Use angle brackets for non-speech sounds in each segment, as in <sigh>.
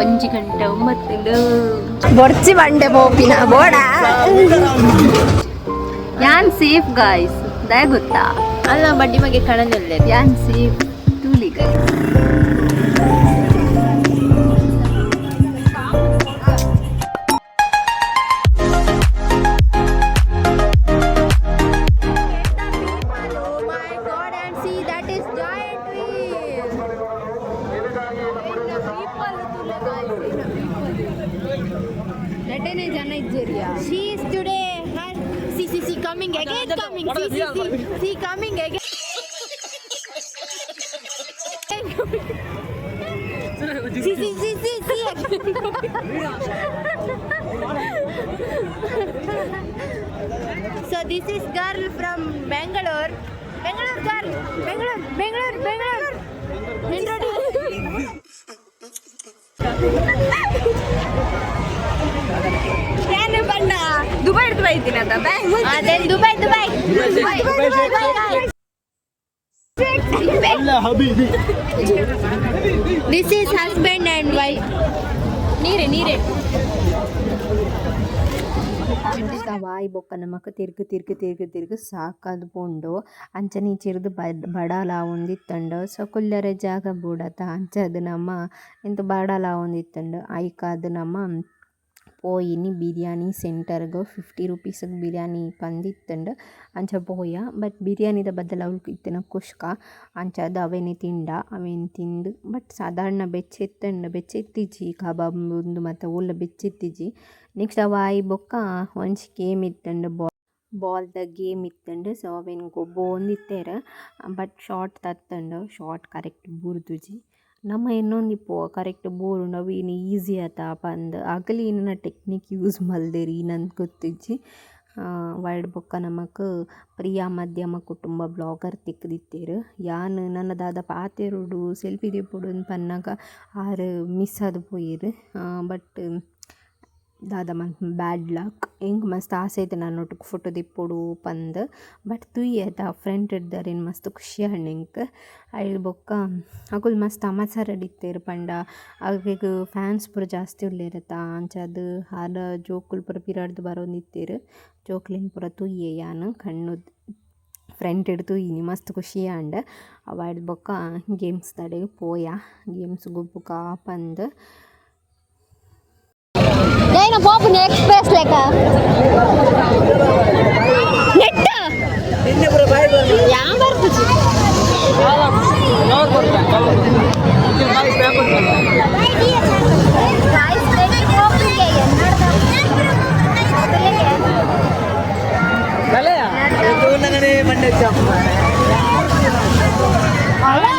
ಒಂಜಿ ಗಂಟೆ ಬೊರ್ಚಿ ಬಂಡೆ ಪೋಪಿನ ಬೋಡ. ಯಾನ್ ಸೇಫ್ ಗಾಯ್ಸ್? ದಯ ಗೊತ್ತಾ? ಅಲ್ಲ ಬಡ್ಡಿ ಮಗೆ ಕಣಜಲ್ಲೆ ಯಾನ್ safe? ತೂಲಿ guys. Again coming. See see see. see coming again. See see see see see. So this is girl from Bangalore. Bangalore girl. Bangalore Bangalore Bangalore. Introduce <laughs> <laughs> Dubai ಇದ್ದೀನಿ ಅಂತ. This ಅದೇ Dubai Dubai this is husband and wife ನೀರೇ ನೀರೇ. Y ಬೊಕ್ಕ ನಮಕ್ ತಿರ್ಗ್ ತಿರ್ಗ್ ತಿರ್ಗ್ ತಿರ್ಗ್ ಸಾಕಾದ್ ಪೋಂಡು. ಅಂಚನೆ ಚಿರ್ದು ಬಡ್ ಬಡಾಲ ಒಂದಿತ್ತಂಡು. ಸೊ ಕುಲ್ಲರೆ ಜಾಗ ಬೂಡತ ಅಂಚದ್ ನಮ ಇಂತ ಬಡಾಲ ಒಂದಿತ್ತಂಡು. ಐಕಾದು ನಮ ಪೋಯಿನಿ ಬಿರಿಯಾನಿ ಸೆಂಟರ್ಗ್ ಫಿಫ್ಟಿ ರುಪೀಸ್ಗ್ ಬಿರಿಯಾನಿ ಪಂದಿತ್ತಂಡು ಅಂಚ ಪೋಯ ಬಟ್ ಬಿರಿಯಾನಿದ ಬದಲ ಅವ್ಲು ಇತ್ತಿನ ಕುಷ್ಕ ಅಂಚಾದ್ ಅವೆನೆ ತಿಂಡ ಅವೆನ್ ತಿಂದು ಬಟ್ ಸಾಧಾರಣ ಬೆಚ್ಚೆತ್ತಂಡು ಬೆಚ್ಚೆತ್ತಿಜಿ ಕಬಾಬ್ ಉಂದು ಮಾತ ಉಲ್ಲ ಬೆಚ್ಚೆತ್ತಿಜಿ ನೆಕ್ಸ್ಟ್ ಅವ ಆಯಿ ಬೊಕ್ಕ ಒಂಜಿ ಗೇಮ್ ಇತ್ತಂಡು ಬಾ ಬಾಲ್ದ ಗೇಮ್ ಇತ್ತಂಡು ಸೊ ಅವೆನ್ ಗೊಬ್ಬ ಒಂದಿತ್ತೆರ್ ಬಟ್ ಶಾರ್ಟ್ ತತ್ತಂಡು ಶಾರ್ಟ್ ಕರೆಕ್ಟ್ ಬುರ್ದುಜಿ ನಮ್ಮ ಇನ್ನೊಂದು ಇಪ್ಪು ಕರೆಕ್ಟ್ ಬೋರ್ ನಾವು ಏನು ಈಸಿ ಆತ ಪಂದ್ ಅಗಲಿ ಏನ ಟೆಕ್ನಿಕ್ ಯೂಸ್ ಮಲ್ದೇರಿ ನಂದು ಗೊತ್ತಿಜ್ಜಿ. ವೈಡ್ ಬೊಕ್ಕ ನಮಕ್ ಪ್ರಿಯಾ ಮಧ್ಯಮ ಕುಟುಂಬ ಬ್ಲಾಗರ್ ತಿಕ್ಕದಿತ್ತೀರು ಯಾನ್ ನನ್ನ ದಾದ ಪಾತೆರುಡು ಸೆಲ್ಫಿ ದಿಪ್ಪುಡು ಪನ್ನಗ ಆರು ಮಿಸ್ ಆದ್ ಪೋಯೆರ್. ಬಟ್ ದಾದ ಮಲ್ತ್ ಬ್ಯಾಡ್ ಲಕ್ ಎಂಕ್ ಮಸ್ತ್ ಆಸೆ ಐತೆ ನನ್ನೊಟ್ಟಿಗೆ ಫೋಟೋ ದಿಪ್ಪೊಡು ಪಂದ್. ಬಟ್ ತುಯ್ಯ ಆಯ್ತಾ ಫ್ರೆಂಡ್ ಇಡ್ದಾರೇನು ಮಸ್ತ್ ಖುಷಿ ಹಣ್ಣೆಂಕ್ ಐಲ್ ಬೊಕ್ಕ, ಅಕುಲ್ ಮಸ್ತ್ ಅಮಸರ ಇತ್ತೇರು ಪಂಡ. ಅವೆಗ್ ಫ್ಯಾನ್ಸ್ ಪೂರ ಜಾಸ್ತಿ ಉಲ್ಲೇರತ್ತ ಅಂಚಾದ್ ಹಾರ ಜೋಕುಲ್ ಪೂರ ಪಿರಾಡ್ದು ಬರೋಂದಿತ್ತೇರು ಜೋಕ್ಲಿನ್ ಪೂರ ತುಯ್ಯೆ ಯಾನ್ ಕಣ್ಣು ಫ್ರೆಂಡ್ ಹಿಡ್ದು ಇನಿ ಮಸ್ತ್ ಖುಷಿ ಆಂಡ್ ಅವಾಯ್ಡ್ ಬೊಕ್ಕ ಗೇಮ್ಸ್ ತಡೆಗೆ ಪೋಯ. ಗೇಮ್ಸ್ ಗುಬ್ಬುಕ ಪಂದ್. పైన పోపు ఎక్స్ప్రెస్ లెక్క నెట్ మండి వచ్చాం అలా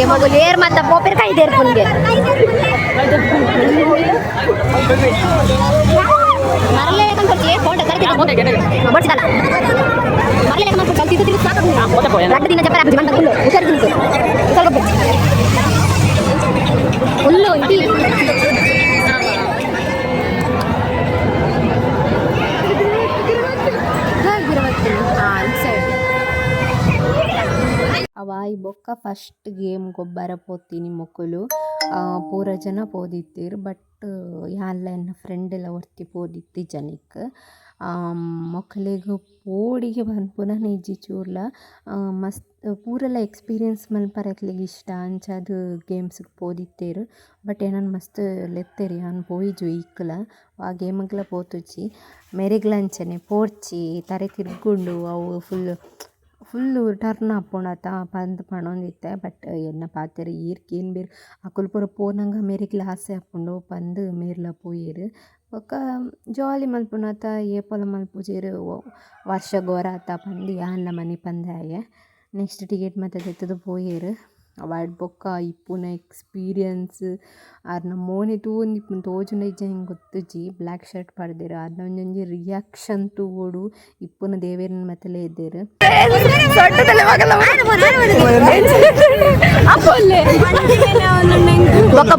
ಕೈದೇರ್ಪುನ್ಗೆ ಮಗುಲು ಏರ್ ಮತ್ತ ಪೋಪಿರ್ ಕೈದೇರ್ಪುನ್ಗೆ ಮರಲೆ ಲೇಖನ್ ಕೊಡ್ತೀವಿ ಫೋಟೋ ಕರಿತೀನಿ ಬಡ್ಸಿದಲ್ಲ ಮರಲೆ ಲೇಖನ್ ಮಾಡ್ಕೊಂಡು ಕಲ್ತಿದ್ದು ತಿರುಗಿ ಸಾಕು ರಡ್ಡು ದಿನ ಚಪ್ಪರ ಹಾಕಿ ಬಂದ ಫುಲ್ಲು ಹುಷಾರು ತಿಂತು ಸ್ವಲ್ಪ ಫುಲ್ಲು ಇಡೀ ಅವಾಯಿ ಬೊಕ್ಕ ಫಸ್ಟ್ ಗೇಮ್ ಗೊಬ್ಬರ ಪೋತೀನಿ ಮೊಕ್ಕಲು ಪೂರ ಜನ ಪೋದಿತ್ತೀರ್ ಬಟ್ ಯಾಲ್ಲ ಎನ್ನ ಫ್ರೆಂಡ್ ಎಲ್ಲ ಒರ್ತಿ ಪೋದಿತ್ತಿ ಜನಿಕ್. ಮೊಕ್ಕಲಿಗೆ ಪೋಡಿಗೆ ಪುನಃ ಇಜ್ಜಿ ಚೂರ್ಲ. ಮಸ್ತ್, ಪೂರೆಲ್ಲ ಎಕ್ಸ್ಪೀರಿಯನ್ಸ್ ಮಲ್ಪರೆಕ್ಲಿಗ್ ಇಷ್ಟ ಅಂಚಾದ್ ಗೇಮ್ಸ್ಗೆ ಪೋದಿತ್ತೇರು. ಬಟ್ ಏನನ್ ಮಸ್ತ್ ಲೆತ್ತೇರಿ ಯಾನ್ ಪೋಯಿಜು ಈಕ್ಲ. ಆ ಗೇಮ್ಗ್ಲ ಪೋತುಜಿ ಮೆರೆಗ್ಲಂಚನೆ ಪೋಡ್ಚಿ ತರೆ ತಿರ್ಗುಂಡು ಅವು ಫುಲ್ ಫುಲ್ಲು ಟರ್ನ್ ಆಪುಂಡತ ಪಂದ್ ಪಣೊಂದಿತ್ತೆ ಬಟ್ ಎನ್ನ ಪಾತೆರ್ ಈರ್ಕ್ ಏನ್ ಬೇರ್ ಅಕುಲು ಪೂರ ಪೋನಂಗ ಮೇರೆಗ್ಲ ಆಸೆ ಆಪುಂಡು ಪಂದ್ ಮೇರ್ಲ ಪೋಯೆರ್ ಬೊಕ ಜಾಲಿ ಮಲ್ಪುನತ ಏಪಲ ಮಲ್ಪುಜೆರ್ ವರ್ಷ ಗೋರ ಆತ ಪಂದ್ ಯಾನ್ಲ ಮನೆ ಪಂದಾಯೆ ನೆಕ್ಸ್ಟ್ ಟಿಕೆಟ್ ಮಾತ ದೆತ್ತುದು ಪೋಯೆರ್ ಅವಾಯ್ಡ್ ಬೊಕ್ಕ ಇಪ್ಪುನ ಎಕ್ಸ್ಪೀರಿಯನ್ಸ್. ಆರ್ನ ಮೋನೆ ತೂವೊಂದು ಇಪ್ಪುನು ತೋಜುಂಡ ಇಜ್ಜ ಹಿಂಗೆ ಗೊತ್ತುಜಿ ಬ್ಲ್ಯಾಕ್ ಶರ್ಟ್ ಪಡ್ದೆರ್. ಆರ್ನ ಒಂಜೊಂಜಿ ರಿಯಾಕ್ಷನ್ ತೂವೊಡು ಇಪ್ಪುನ ದೇವೆರ್ನ ಮತಲೇ ಇದ್ದೇರು ఒక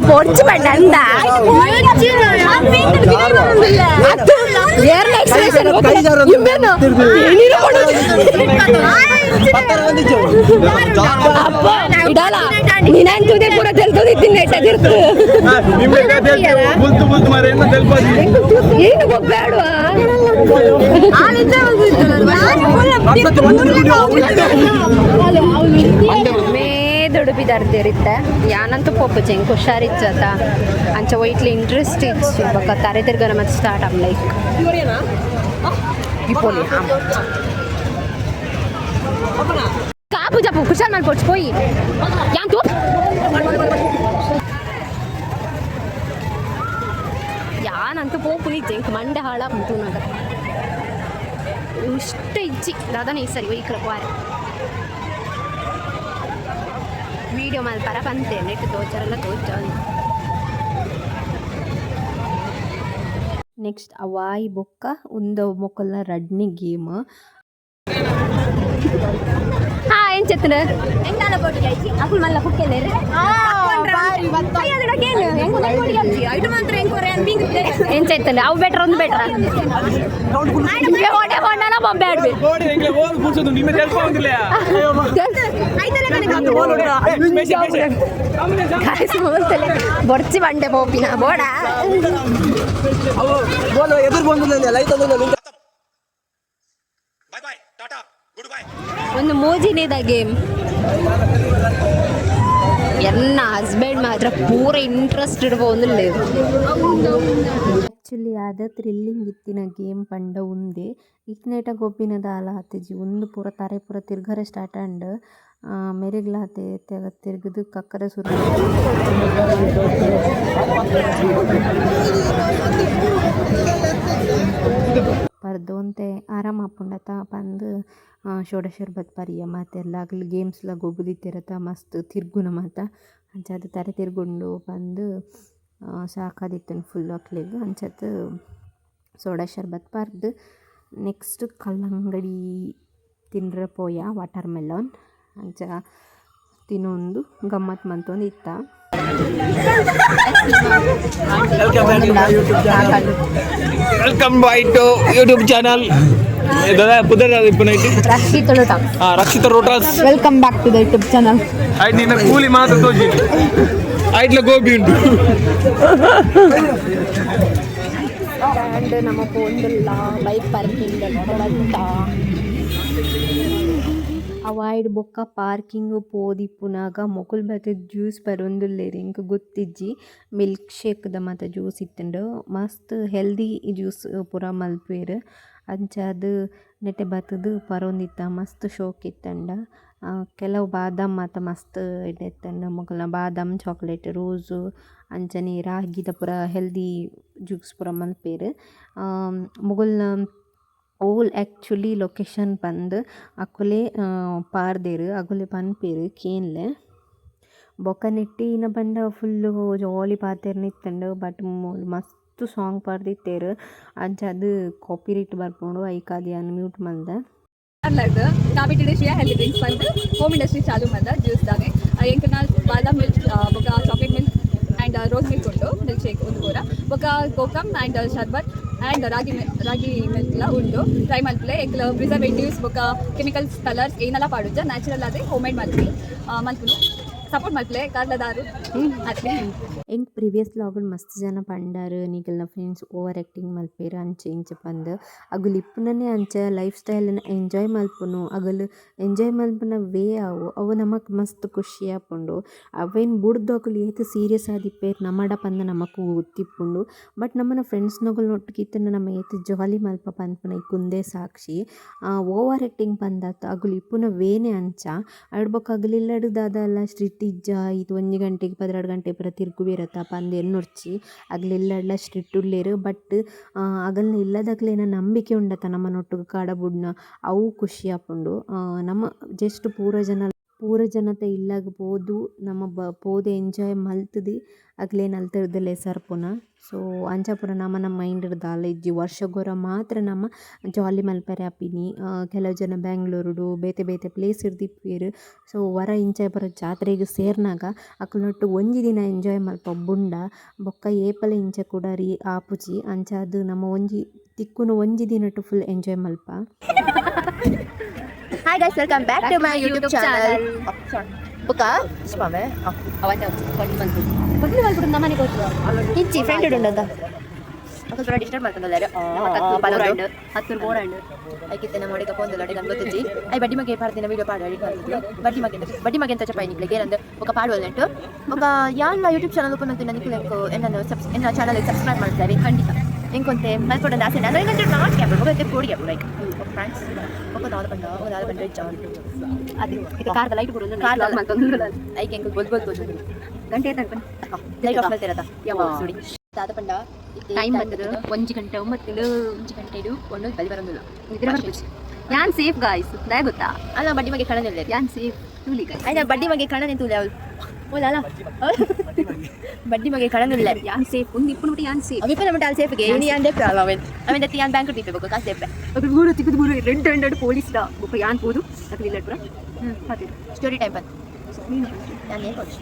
ಏರ್ನ ಎಕ್ಸ್ಪ್ರೆಷನ್ ಇಮ್ಮೇನು ಏನಿರೋ ಅಪ್ಪ ಇಡಲ್ಲ ನೀನೇನ್ ತುದಿ ಪೂರ ತೆಲ್ತುದಿ ತಿನ್ನೈತೆ ಅದಿರ್ತು ಏನು ಬೇಡವಾ ಆಲಿಂದ ಹೋಗಿತ್ತು ನಾನು ಫುಲ್ ಬಿದಾರ್ದಿರಿತ್ತ. ಯಾನಂತೂ ಪೊಪ್ಪು ಚೆಂಗ್ ಹುಷಾರಿಚ್ಚತ ಅಂಚ ವೈಟ್ಲಿ ಇಂಟ್ರೆಸ್ಟ್ ಇಚ್ಚು ಬೊಕ್ಕ ತರೆ ತಿರ್ಗನ ಮತ್ತೆ ಸ್ಟಾರ್ಟ್ ಆಮ್ ಲೈಕ್ ಇಪ್ಪೋಲಿ ಕಾಪು ಜಪ್ಪು ಕುಶಾಲ್ ಮಾಡ್ಕೊಡ್ಸ್ ಪೋಯಿ. ಯಾಂತು ಯಾನಂತೂ ಪೋಪು ಜೆಂಕ್ ಮಂಡೆ ಹಾಳ ಉಂಟು ನಗ ಇಷ್ಟ ಇಚ್ಚಿ ದಾದಾನೇ ಸರಿ ವೈಕ್ಲ ವಾರ. ವಿಡಿಯೋ ಮಲ್ಪರ ಬಂತೆ ನೆಟ್ ತೋಚರೆಲ್ಲ ತೋಚ ನೆಕ್ಸ್ಟ್ ಅವಾಯಿ ಬೊಕ್ಕ ಉಂದ ಮೊಕ್ಕಲ್ನ ರಡ್ನಿ ಗೇಮ್ ಹಾ ಏನ್ ಚೆತ್ತನ ಎಂಗಾಲ ಕೊಟ್ಟಿಗೆ ಐತಿ ಅಪ್ಪು ಮಲ್ಲ ಕುಕ್ಕೆಲೆ ಏನ್? ಚೈತಲ್ಲ ಅವು ಬೆಟ್ರ ಒಂದು ಬೆಟ್ರ. ಬೊಂಬೆ ಬೊಡ್ಚಿ ಬಂಡೆ ಪೋಪಿನ ಬೋಡ. ಎದುರು ಬಂದಿಲ್ಲ light bye bye tata good bye ಒಂದು ಮೋಜಿನೇದ ಗೇಮ್. ಎನ್ನ ಹಸ್ಬೆಂಡ್ ಮಾತ್ರ ಪೂರ ಇಂಟ್ರೆಸ್ಟ್ ಇಡ್ಬೋದು లేదు ಆ್ಯಕ್ಚುಲಿ ಆದ ಥ್ರಿಲ್ಲಿಂಗ್ ಇತ್ತಿನ ಗೇಮ್ ಪಂಡ ಉಂದೆ. ಇಕ್ನೇಟ ಗೊಬ್ಬಿನದ ಆಲ ಹತ್ತಿಜಿ ಒಂದು ಪೂರ ತಾರೆ ಪೂರ ತಿರ್ಗರೆ ಸ್ಟಾರ್ಟ್ ಅಂಡ್ ಮೆರೆಗ್ಲಾತೆ ತೆಗ ತಿರ್ಗದು ಕಕ್ಕರೆ ಸುರು ಪರ್ದೊಂತೆ ಆರಾಮ ಆಪುಂಡತ ಪಂದ್ ಷೋಡಶರ್ ಬತ್ ಪರಿಯ ಮಾತೆಲ್ಲ ಆಗ್ಲಿ ಗೇಮ್ಸ್ಲ ಗೊಬ್ಬುದಿತ್ತಿರತ್ತ ಮಸ್ತ್ ತಿರ್ಗುನ ಮಾತ. ಅಂಚಾದ ತಾರೆ ತಿರ್ಗುಂಡು ಬಂದು ಸಾಕಾದಿತ್ತನು ಫುಲ್ ಅಕ್ಲೆಗ್ ಅಂಚತ್ ಸೋಡಾ ಶರ್ಬತ್ ಪಾರ್ದು ನೆಕ್ಸ್ಟ್ ಕಲ್ಲಂಗಡಿ ತಿನ್ರ ಪೋಯ ವಾಟರ್ ಮೆಲನ್ ಅಂಚ ತಿನೊಂದು ಗಮ್ಮತ್ ಮಂತೊಂದು ಇತ್ತ welcome back to YouTube channel ಇದರ ಪುದರ್ ಇಪ್ಪನ ಐತಿ ರಕ್ಷಿತಳು ಹಾ Rakshitha ರೋಟಾಸ್ welcome back to the YouTube channel ಆಯ್ತು ನಿನ್ನ ಕೂಲಿ ಮಾತ್ರ ತೋಜಿ ಐಟ್ಲ ಗೋಬಿ ಉಂಟು. ಅಂಡ್ ನಮ್ಮ ಫೋನ್ದಲ್ಲ ಬೈಕ್ ಪಾರ್ಕಿಂಗ್ ಅಂತ. ಅವಾಯ್ಡ್ ಬೊಕ್ಕ ಪಾರ್ಕಿಂಗ್ ಪೋದಿಪ್ಪುನಾಗ ಮೊಕುಲ್ ಬತ್ತೆ ಜ್ಯೂಸ್ ಬರೊಂದುಲ್ಲೆರ್ ಇಂಕ್ ಗೊತ್ತಿಜ್ಜಿ. ಮಿಲ್ಕ್ ಶೇಕ್ದ ಮಾತ ಜ್ಯೂಸ್ ಇತ್ತುಂಡು. ಮಸ್ತ್ ಹೆಲ್ದಿ ಜ್ಯೂಸ್ ಪೂರ ಮಲ್ಪುವೆರ್. ಅಂಚಾದ್ ನೆಟೆ ಬತ್ತುದು ಪರೊಂದಿತ್ತ ಮಸ್ತ್ ಶೋಕ್ ಇತ್ತಂಡ. ಕೆಲವು ಬಾದಾಮ್ ಮಾತ ಮಸ್ತ್ ಇಡೆತ್ತಂಡ ಮೊಕಲ್ನ ಬಾದಾಮ್, ಚಾಕ್ಲೇಟ್, ರೋಸು ಅಂಚನೆ ರಾಗಿದ ಪೂರ ಹೆಲ್ದಿ ಜ್ಯೂಸ್ ಪೂರ ಮಲ್ಪೆರ್ ಮುಗುಲ್ನ ಓಲ್ ಆ್ಯಕ್ಚುಲಿ ಲೊಕೇಶನ್ ಬಂದು ಅಕುಲೆ ಪಾರ್ದೆರ್, ಅಕುಲೆ ಪನ್ಪೆರ್ ಕೇನ್ಲೆ. ಬೊಕ ನೆಟ್ಟಿ ಇನ ಪಂಡ ಫುಲ್ಲು ಜಾಲಿ ಪಾತೆರ್ ನಿತ್ತಂಡು ಬಟ್ ಮಸ್ತ್ ಸಾಂಗ್ ಪಾಡ್ದಿತ್ತೇರ್. ಅಂಚ ಅದ್ ಕಾಪಿರೈಟ್ ಬರ್ಪುಂಡು ಐಕಾದಿ ಅನ್ ಮ್ಯೂಟ್ ಮಲ್ದೆ ನಾವಿಟ್ಟಿದ ಶ್ರೇಯ ಹೆಲ್ದಿ ಡ್ರಿಂಕ್ಸ್ ಬಂದು ಹೋಮ್ ಇಂಡಸ್ಟ್ರಿ ಚಾಲು ಮಲ್ದ ಜ್ಯೂಸ್ದಾಗೆ ಎಂಕ ನಾಲ್ ಬಾದಾಮ್ ಮಿಲ್ಕ್ ಬೊಕ ಚಾಕ್ಲೇಟ್ ಮಿಲ್ಕ್ ರೋಸ್ ಮಿಲ್ಕ್ ಉಂಟು ಮಿಲ್ಕ್ ಶೇಕ್ ಒಂದು ಪೂರ ಬೊಕ ಕೋಕಮ್ ಆ್ಯಂಡ್ ಶರ್ಬತ್ ಆ್ಯಂಡ್ ರಾಗಿ ರಾಗಿ ಮಿಲ್ಕ್ ಎಲ್ಲ ಉಂಟು ಟ್ರೈ ಮಲ್ಪಲೆ ಎಕ್ಲ ಪ್ರಿಸರ್ವೇಟಿವ್ಸ್ ಬೊಕ ಕೆಮಿಕಲ್ಸ್ ಕಲರ್ಸ್ ಏನೆಲ್ಲ ಪಾಡುತ್ತೆ ನ್ಯಾಚುರಲ್ ಆದರೆ ಹೋಮ್ ಮೇಡ್ ಮಲ್ಪಿ ಮಲ್ಪುನು ಸಪೋರ್ಟ್ ಪ್ರಿವಿಯಸ್ ಲಾಗಡ್ ಮಸ್ತ್ ಜನ ಪಂಡಾರು ನೀಗೆಲ್ಲ ಫ್ರೆಂಡ್ಸ್ ಓವರ್ ಆ್ಯಕ್ಟಿಂಗ್ ಮಲ್ಪೇರು ಅಂಚೆ ಇಂಚೆ ಪಂದ್. ಅಗುಲು ಇಪ್ಪುನನೆ ಅಂಚ ಲೈಫ್ ಸ್ಟೈಲನ್ನು ಎಂಜಾಯ್ ಮಲ್ಪುನು ಅಗಲು ಎಂಜಾಯ್ ಮಲ್ಪುನ ವೇ ಅವು. ಅವು ನಮಕ್ ಮಸ್ತ್ ಖುಷಿ ಆಪುಂಡು. ಅವೇನು ಬುಡ್ದು ಏತು ಏತ್ ಸೀರಿಯಸ್ ಆದಿಪ್ಪೇರು ನಮಡ ಪಂದ ನಮಕ್ ಗೊತ್ತಿಪ್ಪುಂಡು ಬಟ್ ನಮ್ಮನ ಫ್ರೆಂಡ್ಸ್ನಗಳು ಒಟ್ಟಿಗಿತ್ತನ ನಮ್ಮ ಏತ್ ಜಾಲಿ ಮಲ್ಪ ಪನ್ಪುನ ಕುಂದೇ ಸಾಕ್ಷಿ. ಓವರ್ ಆ್ಯಕ್ಟಿಂಗ್ ಪಂದಾತು ಅಗುಲು ಇಪ್ಪುನ ವೇನೆ ಅಂಚ. ಅಡ್ಬೊಕ್ ಅಗಲಿಲ್ಲಡು ದಾದ ಸ್ಟ್ರಿಟ್ ಇಜ್ಜ, ಇದು ಒಂಜಿ ಗಂಟೆಗೆ ಪದಿನಾರು ಗಂಟೆ ಪೂರ ತಿರ್ಗು ಬೇರತ್ತ. ಪಂದ್ ನುರ್ಚಿ ಅಗ್ಲೆಲ್ಲಡ್ಲ ಸ್ಟ್ರಿಟ್ ಉಳ್ಳೇರು ಬಟ್ ಅಗಲ್ನ ಇಲ್ಲದಾಗ್ಲೇನ ನಂಬಿಕೆ ಉಂಡತ್ತ ನಮ್ಮನೊಟ್ಟಿಗೆ ಕಾಡ ಬುಡ್ನ ಅವು ಖುಷಿ ಆಪುಂಡು ನಮ್ಮ ಜಸ್ಟ್ ಪೂರ ಜನ ಪೂರ ಜನತೆ ಇಲ್ಲಾಗ ಬೋದು ನಮ್ಮ ಬ, ಪೋದು ಎಂಜಾಯ್ ಮಲ್ತುದು ಅಕ್ಲೆನ್ ನಲ್ತಿರ್ದಲೆ ಸರ್ಪುನ ಸೊ ಅಂಚ ಪೂರ ನಮನ ಮೈಂಡ್ ದಾಲ ಇಜ್ಜಿ ವರ್ಷಗೊರ ಮಾತ್ರ ನಮ್ಮ ಜಾಲಿ ಮಲ್ಪರೆ ಆಪಿನಿ ಕೆಲವು ಜನ ಬ್ಯಾಂಗ್ಳೂರುಡು ಬೇತೆ ಬೇತೆ ಪ್ಲೇಸ್ ಇರ್ದಿಪ್ಪೇರು ಸೊ ವರ ಇಂಚ ಪೂರ ಜಾತ್ರೆಗ್ ಸೇರ್ನಾಗ ಅಕ್ಲೊಟ್ಟು ಒಂಜಿ ದಿನ ಎಂಜಾಯ್ ಮಲ್ಪ ಬುಂಡ, ಬೊಕ್ಕ ಏಪಲ ಇಂಚ ಕೂಡ ರೀ ಆಪುಜಿ ಅದು ನಮ್ಮ ಒಂಜಿ, ತಿಕ್ಕುನು ಒಂಜಿ ದಿನಟ್ full enjoy ಮಲ್ಪ. Hi guys welcome back to my YouTube channel ബുക്ക സ്വാമേ ഇച്ചി ഫ്രണ്ട് ഇടുണ്ടോ എന്താ ಸ್ವಲ್ಪ ಡಿಸ್ಟರ್ಬ್ ಮಾಡ್ಕೊಂಡಿದ್ದಾರೆ ಪದವರಾಂಡ್ ಹತ್ತು ಬೋರಾಂಡ್ ಐಕಿತ್ತೇನೆ ಮಾಡಿಕ ಪೋಂದಲ್ಲ ಅಡಿಗೆ ನಂಗೆ ಗೊತ್ತಿಜ್ಜಿ ಐ ಬಡ್ಡಿ ಮಗ ಪಾಡ್ದಿನ ವೀಡಿಯೋ ಪಾಡು ಅಡಿಗೆ ಮಾಡ್ತಿದ್ದೆ ಬಡ್ಡಿ ಮಗ ಬಡ್ಡಿ ಮಗ ಅಂತ ಚಪ್ಪಾಯಿ ನಿಕ್ಲಿಗೆ ಏನಂದ್ರೆ ಒಕ ಪಾಡುವಲ್ಲ ಉಂಟು ಒಕ ಯಾಲ್ಲ ಯೂಟ್ಯೂಬ್ ಚಾನಲ್ ಓಪನ್ ಅಂತ ನನಗೆ ಲಿಂಕ್ ಏನನ್ನು ಸಬ್ಸ್ ಎನ್ನ ಚಾನಲ್ ಸಬ್ಸ್ಕ್ರೈಬ್ ಮಾಡ್ತಾರೆ ಖಂಡಿತ ಹೆಂಗೆ ಕೊಂತೆ ಮಲ್ಕೊಂಡೊಂದು ಆಸೆ ನಾನು ಹೆಂಗಂದ್ರೆ ನಾಟ್ ಕ್ಯಾಬ್ ಹೋಗಕ್ಕೆ ಕೋಡಿ ಕ್ಯಾಬ್ ಲೈಕ್ లైక్ ఫ్రెండ్స్ ఒక నాలుగు పంట ఒక నాలుగు పంట జాన్ ಅದು ಇದು ಕಾರ್ದ ಲೈಟ್ ಕೊಡು ಕಾರ್ ಐಕೆ ಎಂಕ್ ಬೊಲ್ ಬೊಲ್ ಬೊಲ್ ಗಂಟೆ ತನಕ ಲೈಟ್ ಆಫ್ ಮಾಡ್ತಿರತ್ತ ಯಾವ ಸುಡಿ ದಾದ ಪಂಡ ಟೈಮ್ ಬಂದದು ಒಂಜಿ ಗಂಟೆ ಒಂಬತ್ತು ಒಂಜಿ ಗಂಟೆ ಇಡು ಒಂದು ಬಲಿ ಬರೋದಿಲ್ಲ ನಿದ್ರೆ ಬರ್ಬೋದು ಯಾನ್ ಸೇಫ್ ಗಾಯ್ಸ್ ದಯ ಗೊತ್ತಾ ಅಲ್ಲ ಬಡ್ಡಿ ಮಗೆ ಕಣ ನಿಲ್ಲ ಯಾನ್ ಸೇಫ್ ತೂಲಿ ಗಾಯ್ಸ್ ಆಯ್ತಾ ಬಡ್ಡಿ ಮಗೆ ಕಣ ನಿಂತು ಅವಳು ಓಲಲ್ಲ ಬಡ್ಡಿ ಮಗೆ ಕಣ ನಿಲ್ಲ ಯಾನ್ ಸೇಫ್ ಒಂದು ಇಪ್ಪು ನೋಡಿ ಯಾನ್ ಸೇಫ್ ಅವಿಪ ನಮ್ಮ ಟಾಲ್ ಸೇಫ್ಗೆ ಇನಿ ಯಾನ್ ದೇಪ್ಪ ಅಲ್ಲ ಅವನ್ ಅವನ್ ದತ್ತಿ ಯಾನ್ ಬ್ಯಾಂಕ್ ತಿಪ್ಪಬೇಕು ಕಾಸು ದೇಪ್ಪ ಅದು ಮೂರು ತಿಕ್ಕದು ಮೂರು ರೆಡ್ ಹಂಡ್ರೆಡ್ ಪೊಲೀಸ್ ದ ಒಬ್ಬ ಯಾನ್ ಹೋದು ಅದು ಇಲ್ಲ ಪುರ ಹ್ಮ್ ಅದೇ ಸ್ಟೋರಿ ಟೈಮ್ ಬಂದು ನಾನು nail polish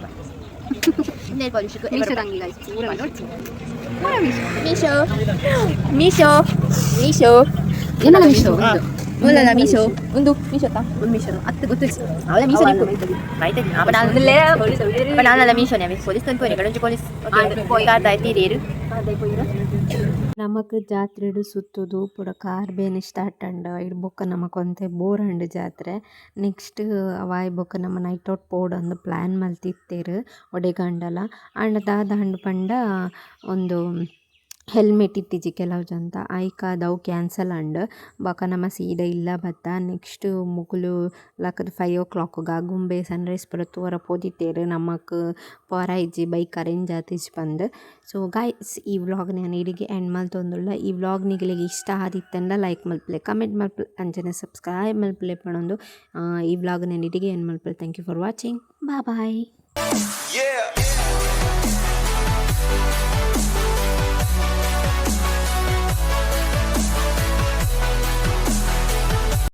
nail polish Meesho ಏನಲ್ಲ ಮೀಶೋ ಮೂಲಲ್ಲ ಮೀಶೋ ಒಂದು ಮೀಶೋ ತಾ ಒಂದು ಮೀಶೋ ಹತ್ತು Apa ಪೊಲೀಸ್ ni ಇದ್ದೀರಿ ನಮಕ್ ಜಾತ್ರೆಡು ಸುತ್ತುದು ಪೂರ ಕಾರ್ ಬೇನೆ ಸ್ಟಾರ್ಟ್ ಅಂಡ್ ಇಡ್ ಬೊಕ್ಕ ನಮಕ್ ಒಂತೆ ಬೋರ್ ಅಂಡ್ ಜಾತ್ರೆ ನೆಕ್ಸ್ಟ್ ಅವಾಯ್ ಬೊಕ್ಕ ನಮ್ಮ ನೈಟ್ ಔಟ್ ಪೋಡೊಂದು ಪ್ಲ್ಯಾನ್ ಮಲ್ತಿತ್ತೇರು ಒಡೆಗಂಡಲ ಅಂಡ್ ದಾದ ಹಂಡ್ ಪಂಡ ಒಂದು ಹೆಲ್ಮೆಟ್ ಇತ್ತಿಜಿ ಕೆಲವು ಜಂತ. ಐಕ ಅವು ಕ್ಯಾನ್ಸಲ್ ಅಂಡ್ ಬೊಕ ನಮ್ಮ ಸೀದ ಇಲ್ಲ ಬತ್ತ ನೆಕ್ಸ್ಟ್ ಮುಗುಲು ಲಕದ ಫೈವ್ ಓ ಕ್ಲಾಕ್ಗ ಗುಂಬೆ ಸನ್ರೈಸ್ ಪೂರ ತೋರ ಪೋದಿತ್ತೇರು ನಮಕ್ ಪೋರ ಇಜ್ಜಿ ಬೈಕ್ ಅರೇಂಜ್ ಆತಿಜ್ ಬಂದು ಸೊ ಗೈಸ್ ಈ ವ್ಲಾಗ್ ನಾನು ಇಡಿಗೆ ಎಂಡ್ ಮಲ್ತೊಂದುಲ್ಲ ಈ ವ್ಲಾಗ್ ನಿಗಲಿಗೆ ಇಷ್ಟ ಆದಿತ್ತಂಡ ಲೈಕ್ ಮಲ್ಪಲೆ ಕಮೆಂಟ್ ಮಲ್ಪಲೆ ಅಂಚನೆ ಸಬ್ಸ್ಕ್ರೈಬ್ ಮಲ್ಪಲೆ ಪಣೊಂದು. ಈ ವ್ಲಾಗ್ ನಾನು ಇಡಿಗೆ ಎಂಡ್ ಮಲ್ಪಲೆ ಥ್ಯಾಂಕ್ ಯು ಫಾರ್ ವಾಚಿಂಗ್ ಬಾ ಬಾಯ್.